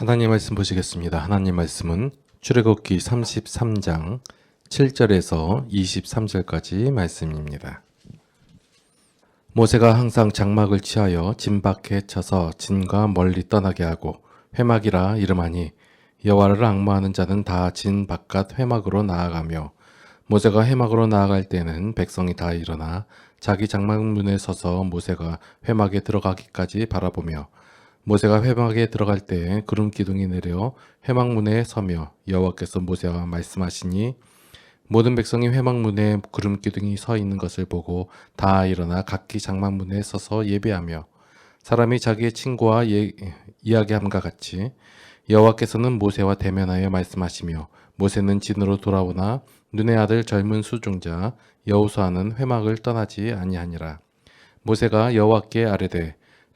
하나님 말씀 보시겠습니다. 하나님 말씀은 출애굽기 33장 7절에서 23절까지 말씀입니다. 모세가 항상 장막을 취하여 진 밖에 쳐서 진과 멀리 떠나게 하고 회막이라 이름하니 여호와를 악마하는 자는 다 진 바깥 회막으로 나아가며 모세가 회막으로 나아갈 때는 백성이 다 일어나 자기 장막 문에 서서 모세가 회막에 들어가기까지 바라보며 모세가 회막에 들어갈 때 구름 기둥이 내려 회막 문에 서며 여호와께서 모세와 말씀하시니 모든 백성이 회막 문에 구름 기둥이 서 있는 것을 보고 다 일어나 각기 장막 문에 서서 예배하며 사람이 자기의 친구와 예, 이야기함과 같이 여호와께서는 모세와 대면하여 말씀하시며 모세는 진으로 돌아오나 눈의 아들 젊은 수종자 여호수아는 회막을 떠나지 아니하니라. 모세가 여호와께 아뢰되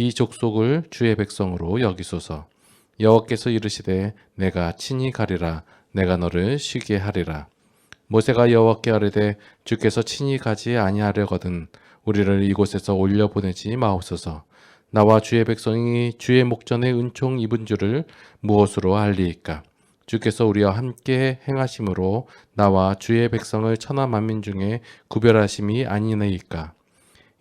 이 족속을 주의 백성으로 여기소서. 여호와께서 이르시되 내가 친히 가리라 내가 너를 쉬게 하리라. 모세가 여호와께 아뢰되 주께서 친히 가지 아니하려거든 우리를 이곳에서 올려 보내지 마옵소서. 나와 주의 백성이 주의 목전에 은총 입은 줄을 무엇으로 알리이까? 주께서 우리와 함께 행하심으로 나와 주의 백성을 천하 만민 중에 구별하심이 아니네이까?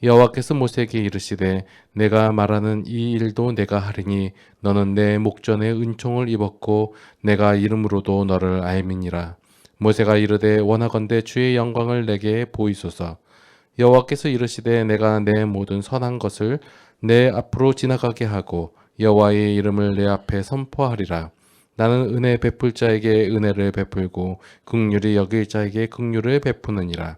여호와께서 모세에게 이르시되 내가 말하는 이 일도 내가 하리니 너는 내 목전에 은총을 입었고 내가 이름으로도 너를 알미니라. 모세가 이르되 원하건대 주의 영광을 내게 보이소서. 여호와께서 이르시되 내가 내 모든 선한 것을 내 앞으로 지나가게 하고 여호와의 이름을 내 앞에 선포하리라. 나는 은혜 베풀 자에게 은혜를 베풀고 긍휼히 여길 자에게 긍휼을 베푸느니라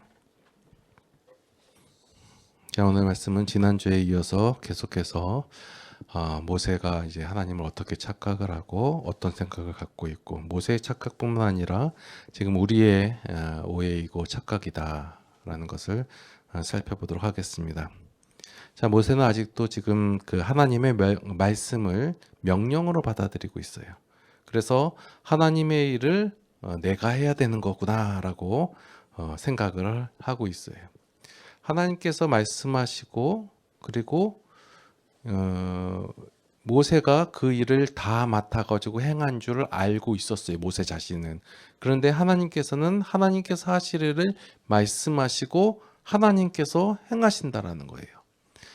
자, 오늘 말씀은 지난 주에 이어서 계속해서 아, 모세가 이제 하나님을 어떻게 착각을 하고 어떤 생각을 갖고 있고 모세의 착각뿐만 아니라 지금 우리의 아, 오해이고 착각이다라는 것을 아, 살펴보도록 하겠습니다. 자, 모세는 아직도 지금 그 하나님의 명- 말씀을 명령으로 받아들이고 있어요. 그래서 하나님의 일을 어, 내가 해야 되는 거구나라고 어, 생각을 하고 있어요. 하나님께서 말씀하시고 그리고 어, 모세가 그 일을 다 맡아가지고 행한 줄을 알고 있었어요. 모세 자신은. 그런데 하나님께서는 하나님께서 하실 일을 말씀하시고 하나님께서 행하신다라는 거예요.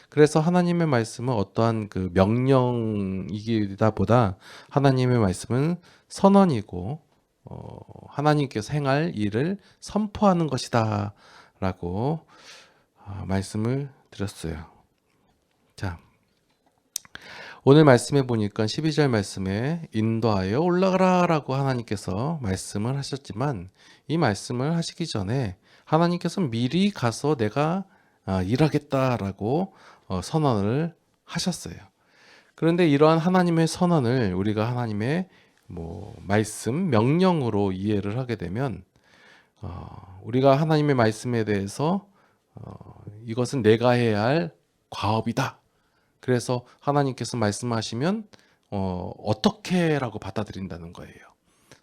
그래서 하나님의 말씀은 어떠한 그 명령이기다 보다 하나님의 말씀은 선언이고 어, 하나님께서 행할 일을 선포하는 것이다라고 아, 말씀을 드렸어요. 자, 오늘 말씀해 보니까 12절 말씀에 인도하여 올라가라 라고 하나님께서 말씀을 하셨지만 이 말씀을 하시기 전에 하나님께서 미리 가서 내가 아, 일하겠다라고 어, 선언을 하셨어요. 그런데 이러한 하나님의 선언을 우리가 하나님의 뭐 말씀 명령으로 이해를 하게 되면 어, 우리가 하나님의 말씀에 대해서 어, 이것은 내가 해야 할 과업이다. 그래서 하나님께서 말씀하시면 어, 어떻게라고 받아들인다는 거예요.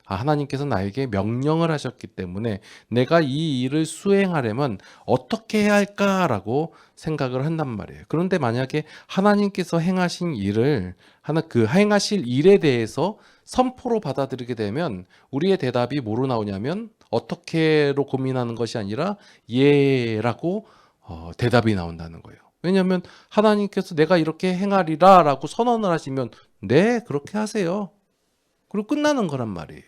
아, 하나님께서 나에게 명령을 하셨기 때문에 내가 이 일을 수행하려면 어떻게 해야 할까라고 생각을 한단 말이에요. 그런데 만약에 하나님께서 행하신 일을 하나 그 행하실 일에 대해서 선포로 받아들이게 되면 우리의 대답이 뭐로 나오냐면 어떻게로 고민하는 것이 아니라 예라고 어, 대답이 나온다는 거예요. 왜냐하면 하나님께서 내가 이렇게 행하리라라고 선언을 하시면 네 그렇게 하세요. 그리고 끝나는 거란 말이에요.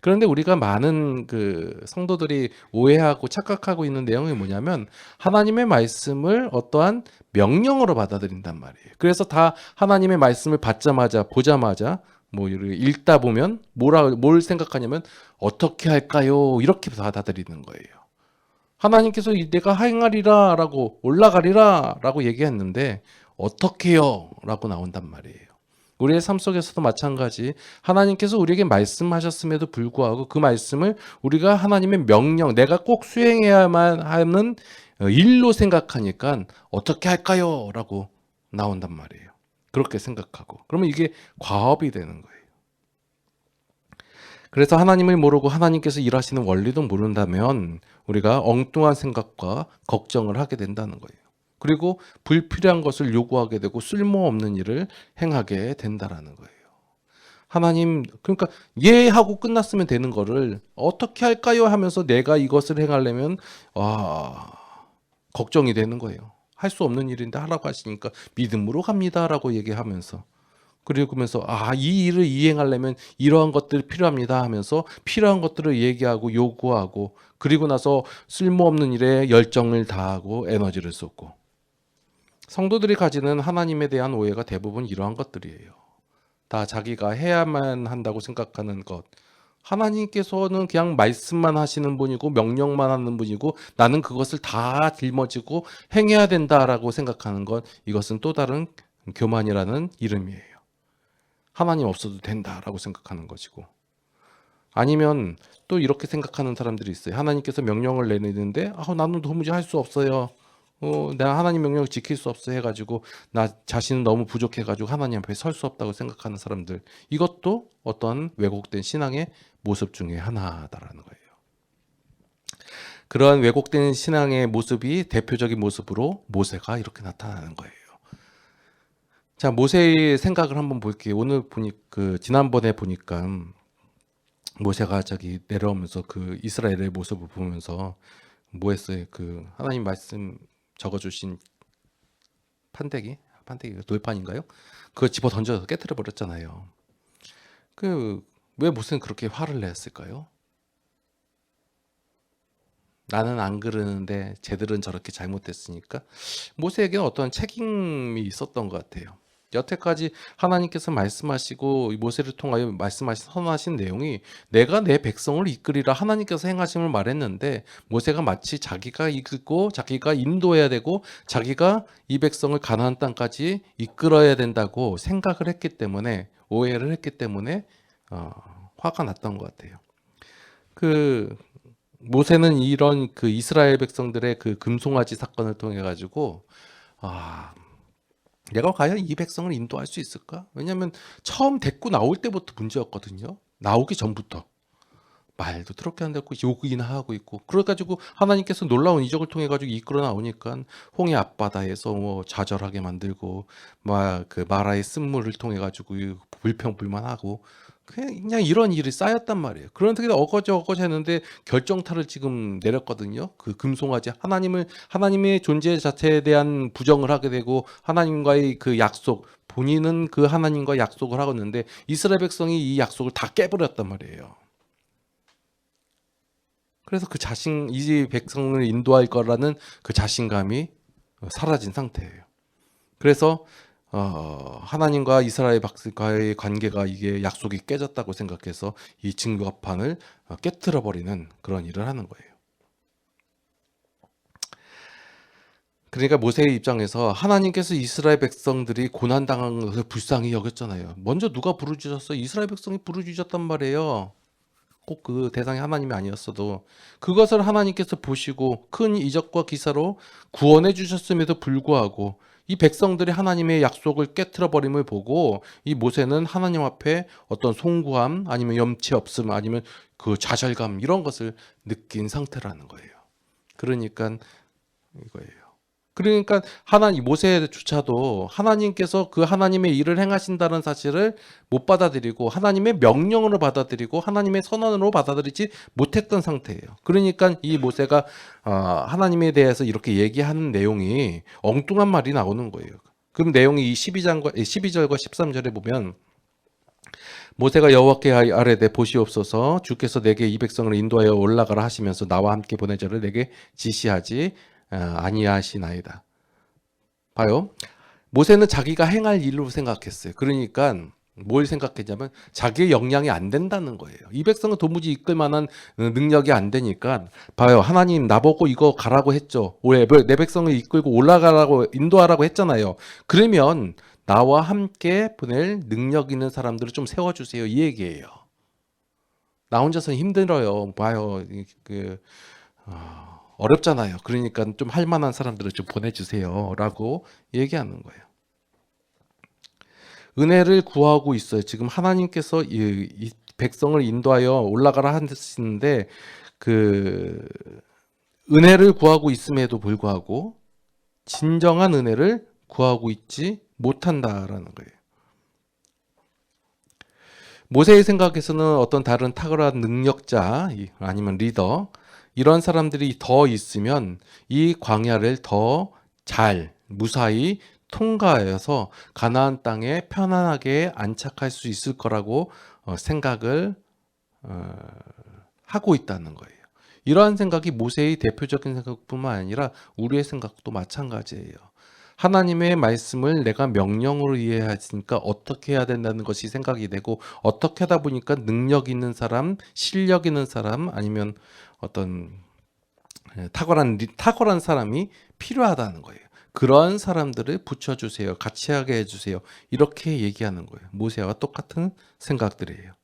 그런데 우리가 많은 그 성도들이 오해하고 착각하고 있는 내용이 뭐냐면 하나님의 말씀을 어떠한 명령으로 받아들인단 말이에요. 그래서 다 하나님의 말씀을 받자마자 보자마자 뭐 읽다 보면 뭐라 뭘 생각하냐면 어떻게 할까요? 이렇게 받아들이는 거예요. 하나님께서 이 내가 행하리라 라고 올라가리라 라고 얘기했는데 어떻게요 라고 나온단 말이에요. 우리의 삶 속에서도 마찬가지 하나님께서 우리에게 말씀하셨음에도 불구하고 그 말씀을 우리가 하나님의 명령 내가 꼭 수행해야만 하는 어, 일로 생각하니까 어떻게 할까요 라고 나온단 말이에요. 그렇게 생각하고 그러면 이게 과업이 되는 거예요. 그래서 하나님을 모르고 하나님께서 일하시는 원리도 모른다면 우리가 엉뚱한 생각과 걱정을 하게 된다는 거예요. 그리고 불필요한 것을 요구하게 되고 쓸모없는 일을 행하게 된다라는 거예요. 하나님 그러니까 예 하고 끝났으면 되는 거를 어떻게 할까요 하면서 내가 이것을 행하려면 와 걱정이 되는 거예요. 할 수 없는 일인데 하라고 하시니까 믿음으로 갑니다라고 얘기하면서 그리고 그러면서 아 이 일을 이행하려면 이러한 것들이 필요합니다 하면서 필요한 것들을 얘기하고 요구하고 그리고 나서 쓸모없는 일에 열정을 다하고 에너지를 쏟고 성도들이 가지는 하나님에 대한 오해가 대부분 이러한 것들이에요. 다 자기가 해야만 한다고 생각하는 것. 하나님께서는 그냥 말씀만 하시는 분이고 명령만 하는 분이고 나는 그것을 다 짊어지고 행해야 된다라고 생각하는 것. 이것은 또 다른 교만이라는 이름이에요. 하나님 없어도 된다라고 생각하는 것이고. 아니면 또 이렇게 생각하는 사람들이 있어요. 하나님께서 명령을 내리는데 아, 나는 도무지 할 수 없어요. 어, 내가 하나님 명령을 지킬 수 없어 해가지고 나 자신은 너무 부족해가지고 하나님 앞에 설 수 없다고 생각하는 사람들 이것도 어떤 왜곡된 신앙의 모습 중에 하나다라는 거예요. 그러한 왜곡된 신앙의 모습이 대표적인 모습으로 모세가 이렇게 나타나는 거예요. 자 모세의 생각을 한번 볼게요. 오늘 보니 그 지난번에 보니까 모세가 저기 내려오면서 그 이스라엘의 모습을 보면서 뭐 했어요? 그 하나님 말씀 적어주신 판때기, 판때기가 돌판인가요? 그거 집어 던져서 깨뜨려 버렸잖아요. 그 왜 모세는 그렇게 화를 냈을까요? 나는 안 그러는데 쟤들은 저렇게 잘못됐으니까 모세에게는 어떤 책임이 있었던 것 같아요. 여태까지 하나님께서 말씀하시고 모세를 통하여 말씀하신 선하신 내용이 내가 내 백성을 이끌이라 하나님께서 행하심을 말했는데 모세가 마치 자기가 이끌고 자기가 인도해야 되고 자기가 이 백성을 가나안 땅까지 이끌어야 된다고 생각을 했기 때문에 오해를 했기 때문에 어, 화가 났던 것 같아요. 그 모세는 이런 그 이스라엘 백성들의 그 금송아지 사건을 통해 가지고 아 내가 과연 이 백성을 인도할 수 있을까? 왜냐하면 처음 데리고 나올 때부터 문제였거든요. 나오기 전부터 말도 더럽게 안 듣고 욕이나 하고 있고 그래가지고 하나님께서 놀라운 이적을 통해 가지고 이끌어 나오니까 홍해 앞바다에서 뭐 좌절하게 만들고 막 그 마라의 쓴물을 통해 가지고 불평불만하고 그냥 이런 일이 쌓였단 말이에요. 그런 데 어거지 어거지 했는데 결정타를 지금 내렸거든요. 그 금송아지 하나님을 하나님의 존재 자체에 대한 부정을 하게 되고 하나님과의 그 약속 본인은 그 하나님과 약속을 하고 있는데 이스라엘 백성이 이 약속을 다 깨버렸단 말이에요. 그래서 그 자신 이 백성을 인도할 거라는 그 자신감이 사라진 상태예요. 그래서 어, 하나님과 이스라엘 박스과의 관계가 이게 약속이 깨졌다고 생각해서 이 증거판을 어, 깨뜨려 버리는 그런 일을 하는 거예요. 그러니까 모세의 입장에서 하나님께서 이스라엘 백성들이 고난 당한 것을 불쌍히 여겼잖아요. 먼저 누가 부르짖었어? 이스라엘 백성이 부르짖었단 말이에요. 꼭 그 대상이 하나님이 아니었어도 그것을 하나님께서 보시고 큰 이적과 기사로 구원해 주셨음에도 불구하고 이 백성들이 하나님의 약속을 깨뜨려 버림을 보고 이 모세는 하나님 앞에 어떤 송구함 아니면 염치 없음 아니면 그 좌절감 이런 것을 느낀 상태라는 거예요. 그러니까 이거예요. 그러니까 하나님 모세조차도 하나님께서 그 하나님의 일을 행하신다는 사실을 못 받아들이고 하나님의 명령으로 받아들이고 하나님의 선언으로 받아들이지 못했던 상태예요. 그러니까 이 모세가 어, 하나님에 대해서 이렇게 얘기하는 내용이 엉뚱한 말이 나오는 거예요. 그럼 내용이 이 12장과 12절과 13절에 보면 모세가 여호와께 아뢰되 보시옵소서 주께서 내게 이 백성을 인도하여 올라가라 하시면서 나와 함께 보내자를 내게 지시하지 어, 아니하시나이다. 봐요. 모세는 자기가 행할 일로 생각했어요. 그러니까 뭘 생각했냐면 자기의 역량이 안 된다는 거예요. 이 백성은 도무지 이끌 만한 능력이 안 되니까 봐요. 하나님 나보고 이거 가라고 했죠. 왜내 백성을 이끌고 올라가라고 인도하라고 했잖아요. 그러면 나와 함께 보낼 능력 있는 사람들을 좀 세워 주세요. 이 얘기예요. 나 혼자서는 힘들어요. 봐요. 그 어, 어렵잖아요. 그러니까 좀 할 만한 사람들을 좀 보내 주세요라고 얘기하는 거예요. 은혜를 구하고 있어요. 지금 하나님께서 이, 이 백성을 인도하여 올라가라 하시는데 그 은혜를 구하고 있음에도 불구하고 진정한 은혜를 구하고 있지 못한다라는 거예요. 모세의 생각에서는 어떤 다른 탁월한 능력자 아니면 리더 이런 사람들이 더 있으면 이 광야를 더 잘 무사히 통과해서 가나안 땅에 편안하게 안착할 수 있을 거라고 어, 생각을 어, 하고 있다는 거예요. 이러한 생각이 모세의 대표적인 생각뿐만 아니라 우리의 생각도 마찬가지예요. 하나님의 말씀을 내가 명령으로 이해하니까 어떻게 해야 된다는 것이 생각이 되고 어떻게 하다 보니까 능력 있는 사람, 실력 있는 사람 아니면 어떤 예, 탁월한 탁월한 사람이 필요하다는 거예요. 그러한 사람들을 붙여주세요. 같이 하게 해주세요. 이렇게 얘기하는 거예요. 모세와 똑같은 생각들이에요.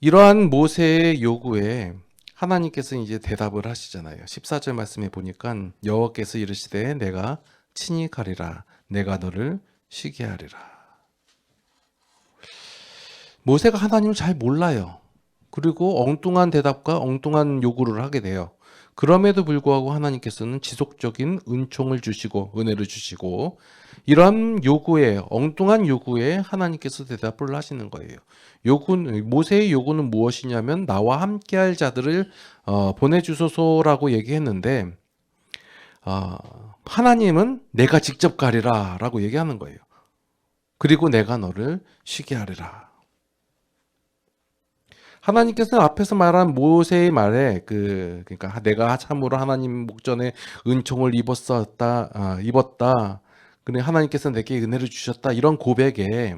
이러한 모세의 요구에 하나님께서 이제 대답을 하시잖아요. 14절 말씀에 보니까 여호와께서 이르시되 내가 친히 가리라 내가 너를 쉬게 하리라. 모세가 하나님을 잘 몰라요. 그리고 엉뚱한 대답과 엉뚱한 요구를 하게 돼요. 그럼에도 불구하고 하나님께서는 지속적인 은총을 주시고 은혜를 주시고 이러한 요구에 엉뚱한 요구에 하나님께서 대답을 하시는 거예요. 요구는 모세의 요구는 무엇이냐면 나와 함께할 자들을 어, 보내주소서라고 얘기했는데 어, 하나님은 내가 직접 가리라라고 얘기하는 거예요. 그리고 내가 너를 쉬게 하리라. 하나님께서는 앞에서 말한 모세의 말에 그 그러니까 내가 참으로 하나님 목전에 은총을 입었었다 아, 입었다. 근데 하나님께서 내게 은혜를 주셨다 이런 고백에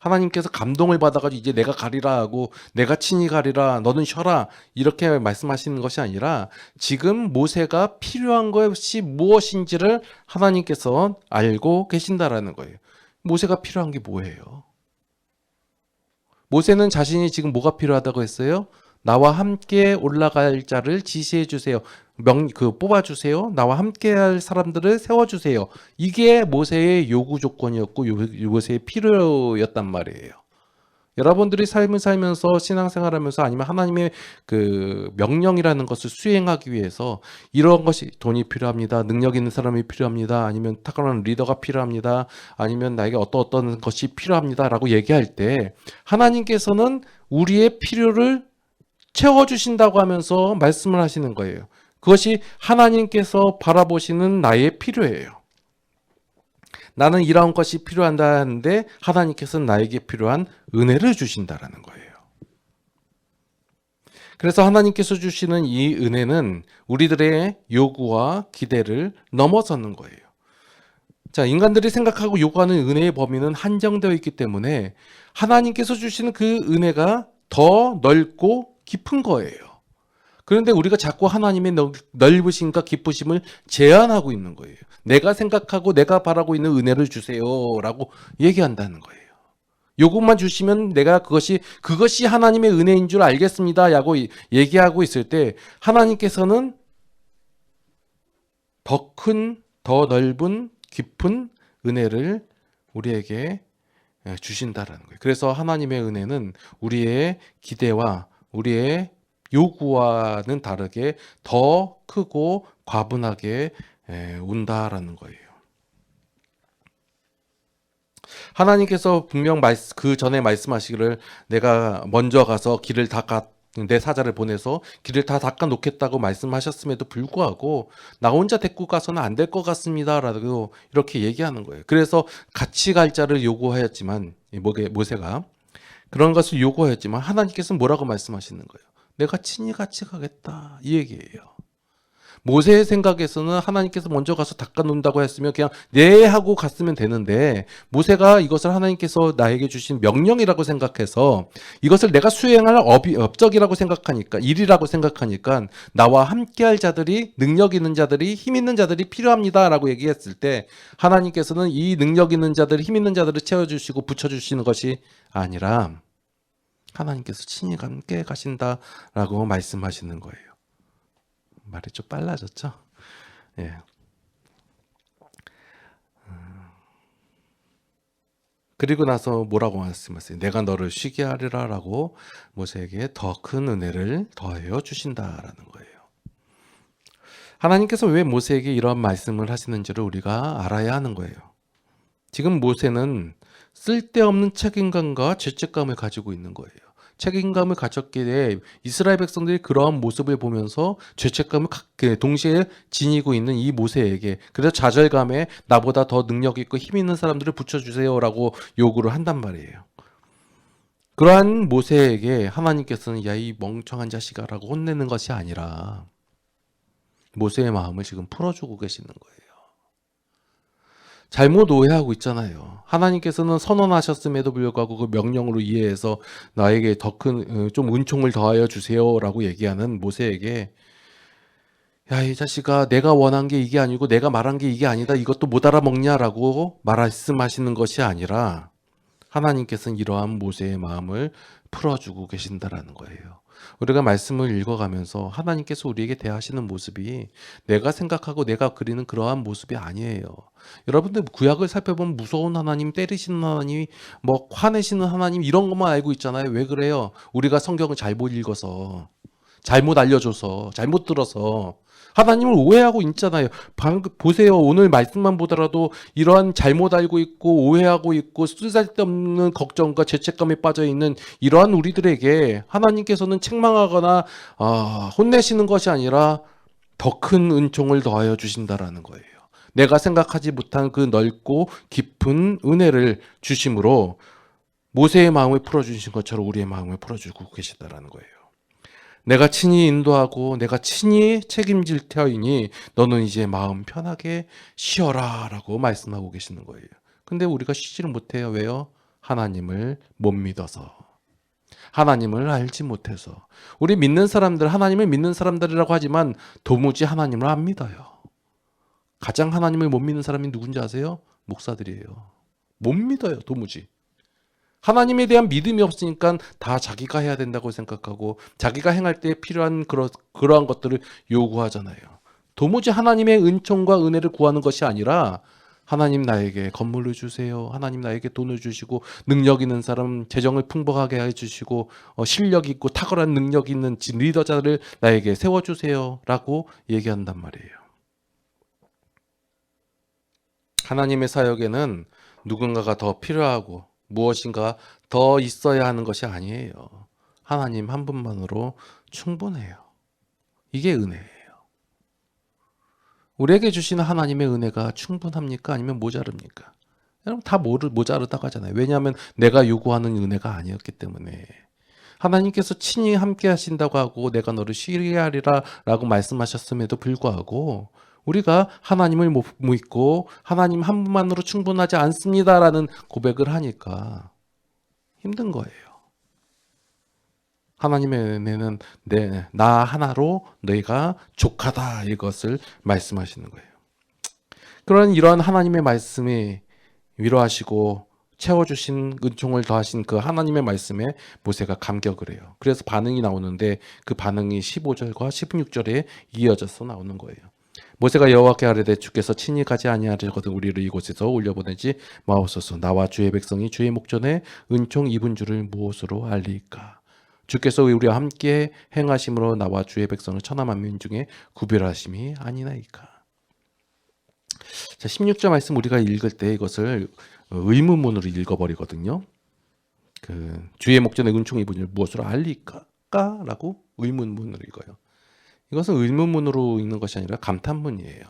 하나님께서 감동을 받아가지고 이제 내가 가리라 하고 내가 친히 가리라 너는 쉬어라 이렇게 말씀하시는 것이 아니라 지금 모세가 필요한 것이 무엇인지를 하나님께서 알고 계신다라는 거예요. 모세가 필요한 게 뭐예요? 모세는 자신이 지금 뭐가 필요하다고 했어요? 나와 함께 올라갈 자를 지시해 주세요. 명, 그 뽑아 주세요. 나와 함께 할 사람들을 세워 주세요. 이게 모세의 요구 조건이었고 모세의 필요였단 말이에요. 여러분들이 삶을 살면서 신앙생활하면서 아니면 하나님의 그 명령이라는 것을 수행하기 위해서 이런 것이 돈이 필요합니다. 능력 있는 사람이 필요합니다. 아니면 탁월한 리더가 필요합니다. 아니면 나에게 어떤 어떤 것이 필요합니다라고 얘기할 때 하나님께서는 우리의 필요를 채워 주신다고 하면서 말씀을 하시는 거예요. 그것이 하나님께서 바라보시는 나의 필요예요. 나는 이러한 것이 필요한다 하는데 하나님께서는 나에게 필요한 은혜를 주신다라는 거예요. 그래서 하나님께서 주시는 이 은혜는 우리들의 요구와 기대를 넘어서는 거예요. 자, 인간들이 생각하고 요구하는 은혜의 범위는 한정되어 있기 때문에 하나님께서 주시는 그 은혜가 더 넓고 깊은 거예요. 그런데 우리가 자꾸 하나님의 넓으심과 기쁘심을 제한하고 있는 거예요. 내가 생각하고 내가 바라고 있는 은혜를 주세요라고 얘기한다는 거예요. 요것만 주시면 내가 그것이 그것이 하나님의 은혜인 줄 알겠습니다라고 얘기하고 있을 때 하나님께서는 더 큰, 더 넓은, 깊은 은혜를 우리에게 주신다라는 거예요. 그래서 하나님의 은혜는 우리의 기대와 우리의 요구와는 다르게 더 크고 과분하게 온다라는 거예요. 하나님께서 분명 그 전에 말씀하시기를 내가 먼저 가서 길을 닦아 내 사자를 보내서 길을 다 닦아 놓겠다고 말씀하셨음에도 불구하고 나 혼자 데리고 가서는 안 될 것 같습니다라고 이렇게 얘기하는 거예요. 그래서 같이 갈 자를 요구하였지만 모세가 그런 것을 요구하였지만 하나님께서는 뭐라고 말씀하시는 거예요? 내가 친히 같이 가겠다 이 얘기예요. 모세의 생각에서는 하나님께서 먼저 가서 닦아놓는다고 했으면 그냥 네 하고 갔으면 되는데 모세가 이것을 하나님께서 나에게 주신 명령이라고 생각해서 이것을 내가 수행할 업이, 업적이라고 생각하니까 일이라고 생각하니까 나와 함께할 자들이 능력 있는 자들이 힘 있는 자들이 필요합니다라고 얘기했을 때 하나님께서는 이 능력 있는 자들 힘 있는 자들을 채워주시고 붙여주시는 것이 아니라 하나님께서 친히 함께 가신다라고 말씀하시는 거예요. 말이 좀 빨라졌죠? 예. 음. 그리고 나서 뭐라고 말씀하세요? 내가 너를 쉬게 하리라라고 모세에게 더 큰 은혜를 더하여 주신다라는 거예요. 하나님께서 왜 모세에게 이런 말씀을 하시는지를 우리가 알아야 하는 거예요. 지금 모세는 쓸데없는 책임감과 죄책감을 가지고 있는 거예요. 책임감을 가졌기에 이스라엘 백성들이 그러한 모습을 보면서 죄책감을 가- 그 동시에 지니고 있는 이 모세에게 그래서 좌절감에 나보다 더 능력 있고 힘 있는 사람들을 붙여주세요라고 요구를 한단 말이에요. 그러한 모세에게 하나님께서는 야 이 멍청한 자식아라고 혼내는 것이 아니라 모세의 마음을 지금 풀어주고 계시는 거예요. 잘못 오해하고 있잖아요. 하나님께서는 선언하셨음에도 불구하고 그 명령으로 이해해서 나에게 더 큰 좀 은총을 더하여 주세요라고 얘기하는 모세에게 야 이 자식아 내가 원한 게 이게 아니고 내가 말한 게 이게 아니다 이것도 못 알아먹냐라고 말씀하시는 것이 아니라 하나님께서는 이러한 모세의 마음을 풀어주고 계신다라는 거예요. 우리가 말씀을 읽어가면서 하나님께서 우리에게 대하시는 모습이 내가 생각하고 내가 그리는 그러한 모습이 아니에요. 여러분들 구약을 살펴보면 무서운 하나님, 때리시는 하나님, 뭐 화내시는 하나님 이런 것만 알고 있잖아요. 왜 그래요? 우리가 성경을 잘못 읽어서 잘못 알려줘서 잘못 들어서 하나님을 오해하고 있잖아요. 방금 보세요. 오늘 말씀만 보더라도 이러한 잘못 알고 있고 오해하고 있고 쓸데없는 걱정과 죄책감에 빠져 있는 이러한 우리들에게 하나님께서는 책망하거나 아, 혼내시는 것이 아니라 더 큰 은총을 더하여 주신다라는 거예요. 내가 생각하지 못한 그 넓고 깊은 은혜를 주심으로 모세의 마음을 풀어주신 것처럼 우리의 마음을 풀어주고 계시다라는 거예요. 내가 친히 인도하고 내가 친히 책임질 터이니 너는 이제 마음 편하게 쉬어라 라고 말씀하고 계시는 거예요. 근데 우리가 쉬지를 못해요. 왜요? 하나님을 못 믿어서. 하나님을 알지 못해서. 우리 믿는 사람들, 하나님을 믿는 사람들이라고 하지만 도무지 하나님을 안 믿어요. 가장 하나님을 못 믿는 사람이 누군지 아세요? 목사들이에요. 못 믿어요, 도무지. 하나님에 대한 믿음이 없으니까 다 자기가 해야 된다고 생각하고 자기가 행할 때 필요한 그러, 그러한 것들을 요구하잖아요. 도무지 하나님의 은총과 은혜를 구하는 것이 아니라 하나님 나에게 건물을 주세요. 하나님 나에게 돈을 주시고 능력 있는 사람 재정을 풍부하게 해 주시고 어, 실력 있고 탁월한 능력 있는 지- 리더자를 나에게 세워 주세요라고 얘기한단 말이에요. 하나님의 사역에는 누군가가 더 필요하고 무엇인가 더 있어야 하는 것이 아니에요. 하나님 한 분만으로 충분해요. 이게 은혜예요. 우리에게 주시는 하나님의 은혜가 충분합니까? 아니면 모자릅니까? 여러분 다 모르, 모자르다고 하잖아요. 왜냐하면 내가 요구하는 은혜가 아니었기 때문에. 하나님께서 친히 함께 하신다고 하고 내가 너를 쉬게 하리라 라고 말씀하셨음에도 불구하고 우리가 하나님을 못 믿고 하나님 한 분만으로 충분하지 않습니다라는 고백을 하니까 힘든 거예요. 하나님의 은혜는 내, 나 하나로 너희가 족하다 이것을 말씀하시는 거예요. 그런 이러한 하나님의 말씀이 위로하시고 채워주신 은총을 더하신 그 하나님의 말씀에 모세가 감격을 해요. 그래서 반응이 나오는데 그 반응이 15절과 16절에 이어져서 나오는 거예요. 모세가 여호와께 아뢰되 주께서 친히 가지 아니하려거든 우리를 이곳에서 올려보내지 마옵소서. 나와 주의 백성이 주의 목전에 은총 입은 줄을 무엇으로 알리까? 주께서 우리와 함께 행하심으로 나와 주의 백성을 천하 만민 중에 구별하심이 아니나이까? 자 16절 말씀 우리가 읽을 때 이것을 의문문으로 읽어버리거든요. 그 주의 목전에 은총 입은 줄 무엇으로 알리까 할까라고 의문문으로 읽어요. 이것은 의문문으로 읽는 것이 아니라 감탄문이에요.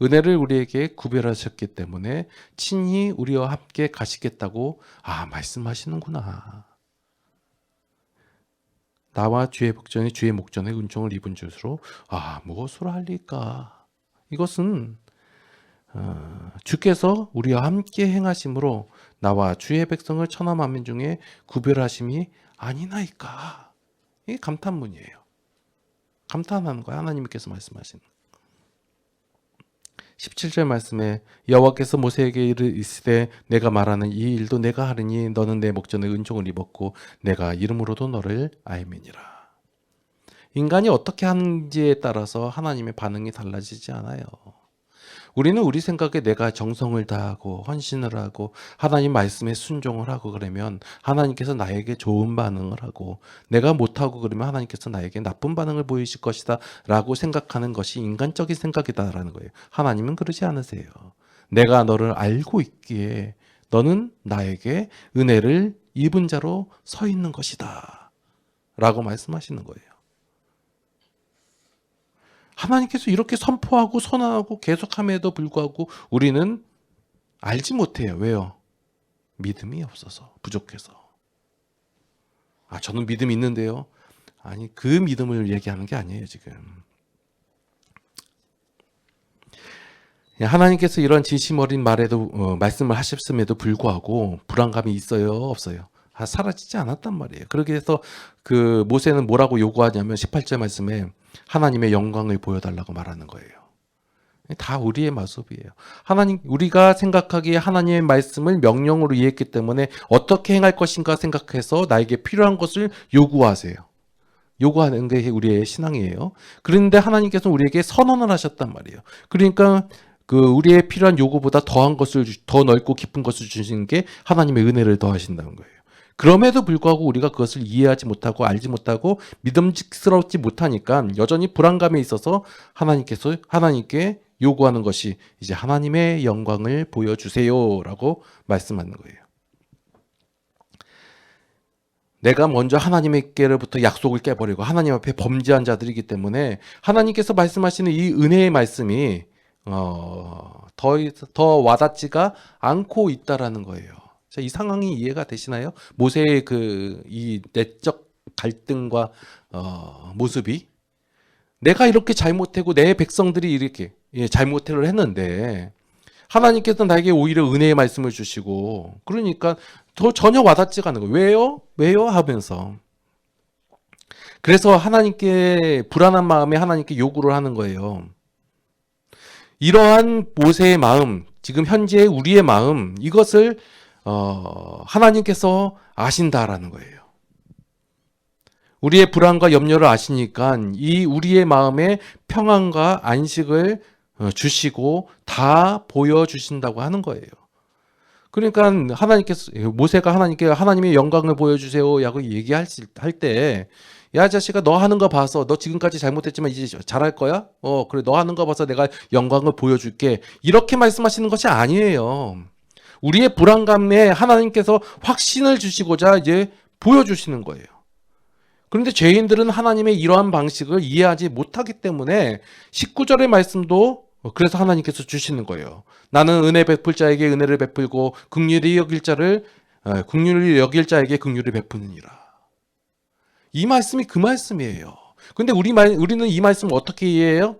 은혜를 우리에게 구별하셨기 때문에 친히 우리와 함께 가시겠다고 아 말씀하시는구나. 나와 주의 복전이 주의 목전에 은총을 입은 줄로 아 무엇으로 할리까? 이것은 어, 주께서 우리와 함께 행하심으로 나와 주의 백성을 천하 만민 중에 구별하심이 아니나이까. 이게 감탄문이에요. 거야 하나님께서 말씀하시는. 17절 말씀에 여호와께서 모세에게 이르시되 내가 말하는 이 일도 내가 하리니 너는 내 목전에 은총을 입었고 내가 이름으로도 너를 알미니라. 인간이 어떻게 하는지에 따라서 하나님의 반응이 달라지지 않아요. 우리는 우리 생각에 내가 정성을 다하고 헌신을 하고 하나님 말씀에 순종을 하고 그러면 하나님께서 나에게 좋은 반응을 하고 내가 못하고 그러면 하나님께서 나에게 나쁜 반응을 보이실 것이다 라고 생각하는 것이 인간적인 생각이다라는 거예요. 하나님은 그러지 않으세요. 내가 너를 알고 있기에 너는 나에게 은혜를 입은 자로 서 있는 것이다. 라고 말씀하시는 거예요. 하나님께서 이렇게 선포하고 선언하고 계속함에도 불구하고 우리는 알지 못해요. 왜요? 믿음이 없어서 부족해서. 아 저는 믿음이 있는데요. 아니 그 믿음을 얘기하는 게 아니에요 지금. 하나님께서 이런 진심 어린 말에도 어, 말씀을 하셨음에도 불구하고 불안감이 있어요 없어요? 아, 사라지지 않았단 말이에요. 그렇게 해서 그 모세는 뭐라고 요구하냐면 18절 말씀에 하나님의 영광을 보여달라고 말하는 거예요. 다 우리의 마습이에요. 하나님, 우리가 생각하기에 하나님의 말씀을 명령으로 이해했기 때문에 어떻게 행할 것인가 생각해서 나에게 필요한 것을 요구하세요. 요구하는 게 우리의 신앙이에요. 그런데 하나님께서 우리에게 선언을 하셨단 말이에요. 그러니까 그 우리의 필요한 요구보다 더한 것을 더 넓고 깊은 것을 주시는 게 하나님의 은혜를 더하신다는 거예요. 그럼에도 불구하고 우리가 그것을 이해하지 못하고 알지 못하고 믿음직스럽지 못하니까 여전히 불안감에 있어서 하나님께서 하나님께 요구하는 것이 이제 하나님의 영광을 보여주세요라고 말씀하는 거예요. 내가 먼저 하나님께로부터 약속을 깨버리고 하나님 앞에 범죄한 자들이기 때문에 하나님께서 말씀하시는 이 은혜의 말씀이 어, 더, 더 와닿지가 않고 있다라는 거예요. 자, 이 상황이 이해가 되시나요? 모세의 그 이 내적 갈등과 어, 모습이 내가 이렇게 잘못하고 내 백성들이 이렇게 예, 잘못을 했는데 하나님께서 나에게 오히려 은혜의 말씀을 주시고 그러니까 더 전혀 와닿지가 않은 거예요. 왜요? 왜요? 하면서 그래서 하나님께 불안한 마음에 하나님께 요구를 하는 거예요. 이러한 모세의 마음, 지금 현재 우리의 마음 이것을 어, 하나님께서 아신다라는 거예요. 우리의 불안과 염려를 아시니까 이 우리의 마음에 평안과 안식을 어, 주시고 다 보여주신다고 하는 거예요. 그러니까 하나님께서 모세가 하나님께 하나님의 영광을 보여주세요. 라고 얘기할 때, 야 자식아 너 하는 거 봐서 너 지금까지 잘못했지만 이제 잘할 거야? 어 그래 너 하는 거 봐서 내가 영광을 보여줄게. 이렇게 말씀하시는 것이 아니에요. 우리의 불안감에 하나님께서 확신을 주시고자 이제 보여주시는 거예요. 그런데 죄인들은 하나님의 이러한 방식을 이해하지 못하기 때문에 19절의 말씀도 그래서 하나님께서 주시는 거예요. 나는 은혜 베풀 자에게 은혜를 베풀고 긍휼히 여길 자를 긍휼히 여길 자에게 긍휼을 베푸느니라. 이 말씀이 그 말씀이에요. 근데 우리 말 우리는 이 말씀을 어떻게 이해해요?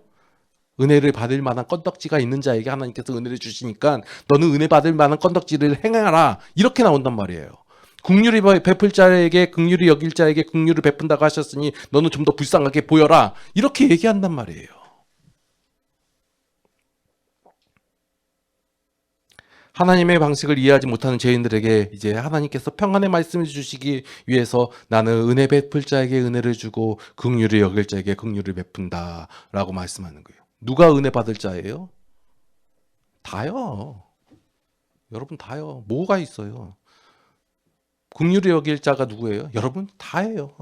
은혜를 받을 만한 건덕지가 있는 자에게 하나님께서 은혜를 주시니까 너는 은혜 받을 만한 건덕지를 행하라 이렇게 나온단 말이에요. 국률이 베풀 자에게 국률이 여길 자에게 국률을 베푼다고 하셨으니 너는 좀 더 불쌍하게 보여라 이렇게 얘기한단 말이에요. 하나님의 방식을 이해하지 못하는 죄인들에게 이제 하나님께서 평안의 말씀을 주시기 위해서 나는 은혜 베풀 자에게 은혜를 주고 긍휼을 여길 자에게 긍휼을 베푼다라고 말씀하는 거예요. 누가 은혜 받을 자예요? 다요. 여러분 다요. 뭐가 있어요? 국률이 여길 자가 누구예요? 여러분 다예요.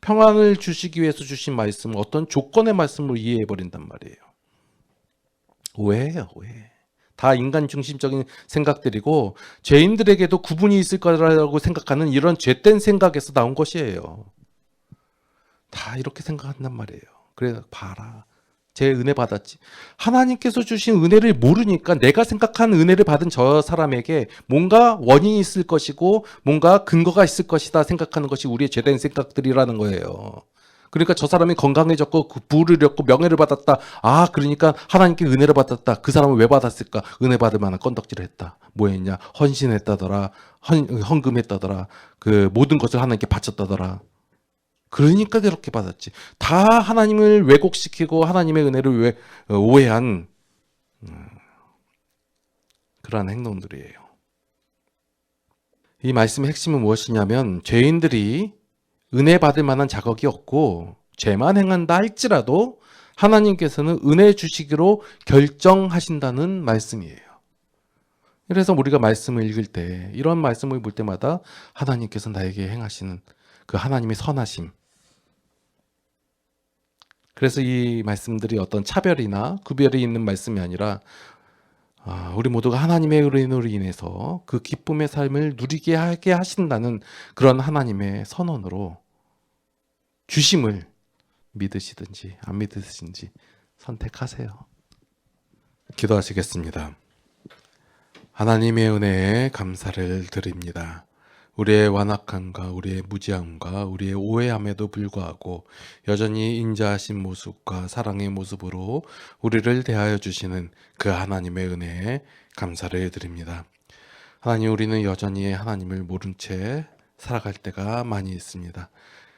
평안을 주시기 위해서 주신 말씀을 어떤 조건의 말씀으로 이해해 버린단 말이에요. 오해예요, 오해. 다 인간 중심적인 생각들이고 죄인들에게도 구분이 있을 거라고 생각하는 이런 죄된 생각에서 나온 것이에요. 다 이렇게 생각한단 말이에요. 그래 봐라. 제 은혜 받았지. 하나님께서 주신 은혜를 모르니까 내가 생각한 은혜를 받은 저 사람에게 뭔가 원인이 있을 것이고 뭔가 근거가 있을 것이다 생각하는 것이 우리의 죄된 생각들이라는 거예요. 그러니까 저 사람이 건강해졌고 그 부를 잃었고 명예를 받았다. 아, 그러니까 하나님께 은혜를 받았다. 그 사람은 왜 받았을까? 은혜 받을 만한 건덕질을 했다. 뭐 했냐? 헌신했다더라. 헌, 헌금했다더라. 그 모든 것을 하나님께 바쳤다더라. 그러니까 그렇게 받았지. 다 하나님을 왜곡시키고 하나님의 은혜를 왜, 어, 오해한 음, 그러한 행동들이에요. 이 말씀의 핵심은 무엇이냐면 죄인들이 은혜 받을 만한 자격이 없고 죄만 행한다 할지라도 하나님께서는 은혜 주시기로 결정하신다는 말씀이에요. 그래서 우리가 말씀을 읽을 때 이런 말씀을 볼 때마다 하나님께서 나에게 행하시는 그 하나님의 선하심 그래서 이 말씀들이 어떤 차별이나 구별이 있는 말씀이 아니라 아, 우리 모두가 하나님의 은혜로 인해서 그 기쁨의 삶을 누리게 하게 하신다는 그런 하나님의 선언으로 주심을 믿으시든지 안 믿으시든지 선택하세요. 기도하시겠습니다. 하나님의 은혜에 감사를 드립니다. 우리의 완악함과 우리의 무지함과 우리의 오해함에도 불구하고 여전히 인자하신 모습과 사랑의 모습으로 우리를 대하여 주시는 그 하나님의 은혜에 감사를 드립니다. 하나님 우리는 여전히 하나님을 모른 채 살아갈 때가 많이 있습니다.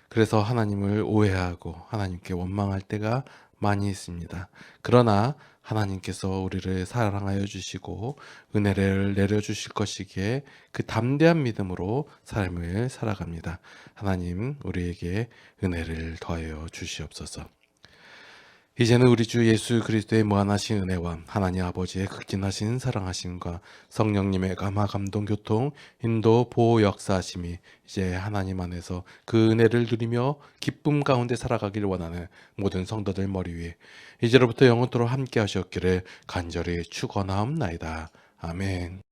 그래서 하나님을 오해하고 하나님께 원망할 때가 많이 있습니다. 그러나 하나님께서 우리를 사랑하여 주시고 은혜를 내려 주실 것이기에 그 담대한 믿음으로 삶을 살아갑니다. 하나님 우리에게 은혜를 더하여 주시옵소서. 이제는 우리 주 예수 그리스도의 무한하신 은혜와 하나님 아버지의 극진하신 사랑하심과 성령님의 감화 감동 교통 인도 보호 역사하심이 이제 하나님 안에서 그 은혜를 누리며 기쁨 가운데 살아가기를 원하는 모든 성도들 머리 위에 이제로부터 영원토록 함께 하셨기를 간절히 축원하옵나이다. 아멘.